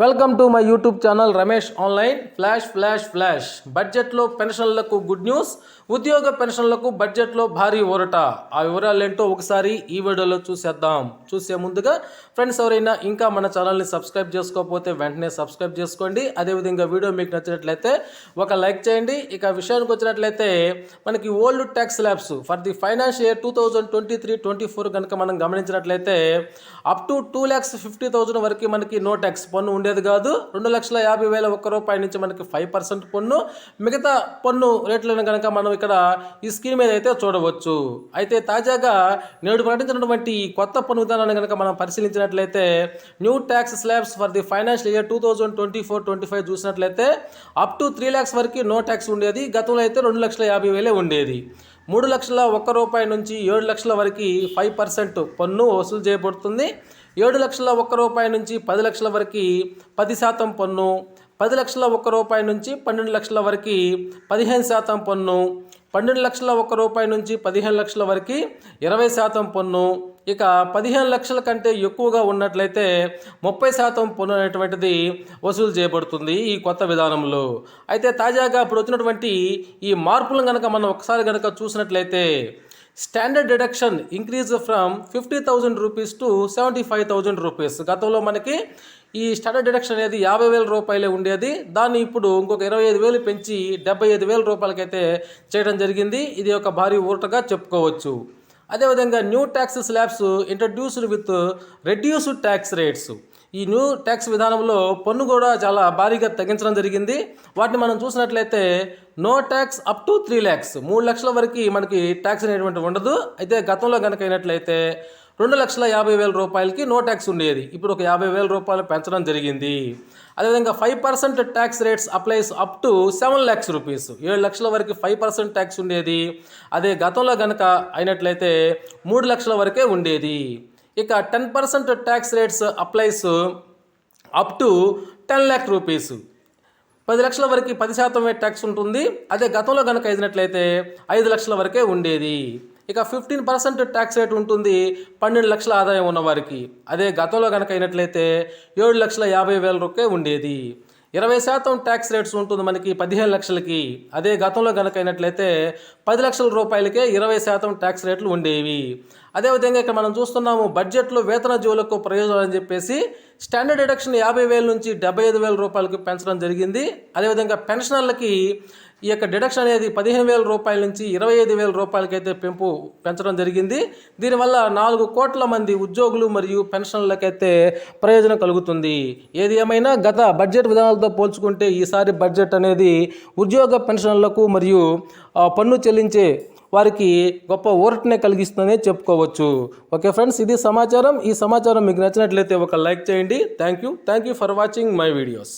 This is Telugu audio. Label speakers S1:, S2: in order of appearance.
S1: Welcome to my YouTube channel Ramesh online flash flash flash బడ్జెట్లో పెన్షన్లకు గుడ్ న్యూస్ ఉద్యోగ పెన్షన్లకు బడ్జెట్లో భారీ ఊరట ఆ వివరాలు ఏంటో ఒకసారి ఈ వీడియోలో చూసేద్దాం. చూసే ముందుగా ఫ్రెండ్స్ ఎవరైనా ఇంకా మన ఛానల్ని సబ్స్క్రైబ్ చేసుకోకపోతే వెంటనే సబ్స్క్రైబ్ చేసుకోండి. అదేవిధంగా వీడియో మీకు నచ్చినట్లయితే ఒక లైక్ చేయండి. ఇక విషయానికి వచ్చినట్లయితే మనకి old tax slabs for the financial year two thousand twenty three twenty four కనుక మనం గమనించినట్లయితే up to two lakhs fifty thousand వరకు మనకి నో ట్యాక్స్ పన్ను ఉండేది కాదు. రెండు లక్షల యాభై వేల ఒక్క రూపాయి నుంచి మనకి ఫైవ్ పర్సెంట్ పన్ను. మిగతా పన్ను రేట్లను కనుక మనం ఇక్కడ ఈ స్కీమ్ మీద అయితే చూడవచ్చు. అయితే తాజాగా నేడు ప్రకటించినటువంటి ఈ కొత్త పన్ను విధానాన్ని కనుక మనం పరిశీలించినట్లయితే new tax slabs for the financial year two thousand twenty four twenty five చూసినట్లయితే అప్ టు త్రీ ల్యాక్స్ వరకు నో ట్యాక్స్ ఉండేది. గతంలో అయితే రెండు లక్షల యాభై వేలే ఉండేది. మూడు లక్షల ఒక్క రూపాయి నుంచి ఏడు లక్షల వరకు ఫైవ్ పర్సెంట్ పన్ను వసూలు చేయబడుతుంది. ఏడు లక్షల ఒక్క రూపాయి నుంచి పది లక్షల వరకు పది శాతం పన్ను పది లక్షల ఒక్క రూపాయి నుంచి పన్నెండు లక్షల వరకు పదిహేను శాతం పన్ను పన్నెండు లక్షల ఒక్క రూపాయి నుంచి పదిహేను లక్షల వరకు ఇరవై శాతం పన్ను. ఇక పదిహేను లక్షల కంటే ఎక్కువగా ఉన్నట్లయితే ముప్పై శాతం పన్ను అనేటువంటిది వసూలు చేయబడుతుంది ఈ కొత్త విధానంలో. అయితే తాజాగా ఇప్పుడు వచ్చినటువంటి ఈ మార్పులను కనుక మనం ఒకసారి కనుక చూసినట్లయితే standard deduction increase from fifty thousand rupees to seventy five thousand rupees. గతంలో మనకి ఈ స్టాండర్డ్ డిడక్షన్ అనేది యాభై వేల రూపాయలే ఉండేది. దాన్ని ఇప్పుడు ఇంకొక ఇరవై ఐదు వేలు పెంచి డెబ్బై ఐదు వేల రూపాయలకైతే చేయడం జరిగింది. ఇది ఒక భారీ ఊరటగా చెప్పుకోవచ్చు. అదేవిధంగా new tax slabs introduced with reduced tax rates. ఈ న్యూ ట్యాక్స్ విధానంలో పన్ను కూడా చాలా భారీగా తగ్గించడం జరిగింది. వాటిని మనం చూసినట్లయితే no tax up to three lakhs. మూడు లక్షల వరకు మనకి ట్యాక్స్ అనేటువంటి ఉండదు. అయితే గతంలో కనుక అయినట్లయితే రెండు లక్షల యాభై వేల రూపాయలకి నో ట్యాక్స్ ఉండేది. ఇప్పుడు ఒక యాభై వేల రూపాయలు పెంచడం జరిగింది. అదేవిధంగా five percent tax rates applies up to seven lakhs rupees. ఏడు లక్షల వరకు ఫైవ్ పర్సెంట్ ట్యాక్స్ ఉండేది. అదే గతంలో కనుక అయినట్లయితే మూడు లక్షల వరకే ఉండేది. ఇక ten percent tax rates applies up to ten lakh rupees. పది లక్షల వరకు పది శాతమే ట్యాక్స్ ఉంటుంది. అదే గతంలో కనుక అయినట్లయితే ఐదు లక్షల వరకే ఉండేది. ఇక ఫిఫ్టీన్ పర్సెంట్ ట్యాక్స్ రేట్ ఉంటుంది పన్నెండు లక్షల ఆదాయం ఉన్నవారికి అదే గతంలో కనుక అయినట్లయితే ఏడు లక్షల యాభై వేల రూపాయ ఉండేది. ఇరవై శాతం ట్యాక్స్ రేట్స్ ఉంటుంది మనకి పదిహేను లక్షలకి. అదే గతంలో కనుకైనట్లయితే పది లక్షల రూపాయలకే ఇరవై శాతం ట్యాక్స్ రేట్లు ఉండేవి. అదేవిధంగా ఇక్కడ మనం చూస్తున్నాము బడ్జెట్లో వేతన జీవులకు ప్రయోజనాలు అని చెప్పేసి స్టాండర్డ్ డిడక్షన్ యాభై వేల నుంచి డెబ్బై ఐదు వేల రూపాయలకి పెంచడం జరిగింది. అదేవిధంగా పెన్షనర్లకి ఈ యొక్క డిడక్షన్ అనేది పదిహేను వేల రూపాయల నుంచి ఇరవై ఐదు వేల రూపాయలకైతే పెంపు పెంచడం జరిగింది. దీనివల్ల నాలుగు కోట్ల మంది ఉద్యోగులు మరియు పెన్షన్లకైతే ప్రయోజనం కలుగుతుంది. ఏది ఏమైనా గత బడ్జెట్ విధానాలతో పోల్చుకుంటే ఈసారి బడ్జెట్ అనేది ఉద్యోగ పెన్షన్లకు మరియు పన్ను చెల్లించే వారికి గొప్ప ఊరటనే కలిగిస్తుందని చెప్పుకోవచ్చు. ఓకే ఫ్రెండ్స్ ఇది సమాచారం. ఈ సమాచారం మీకు నచ్చినట్లయితే ఒక లైక్ చేయండి. Thank you thank you for watching my videos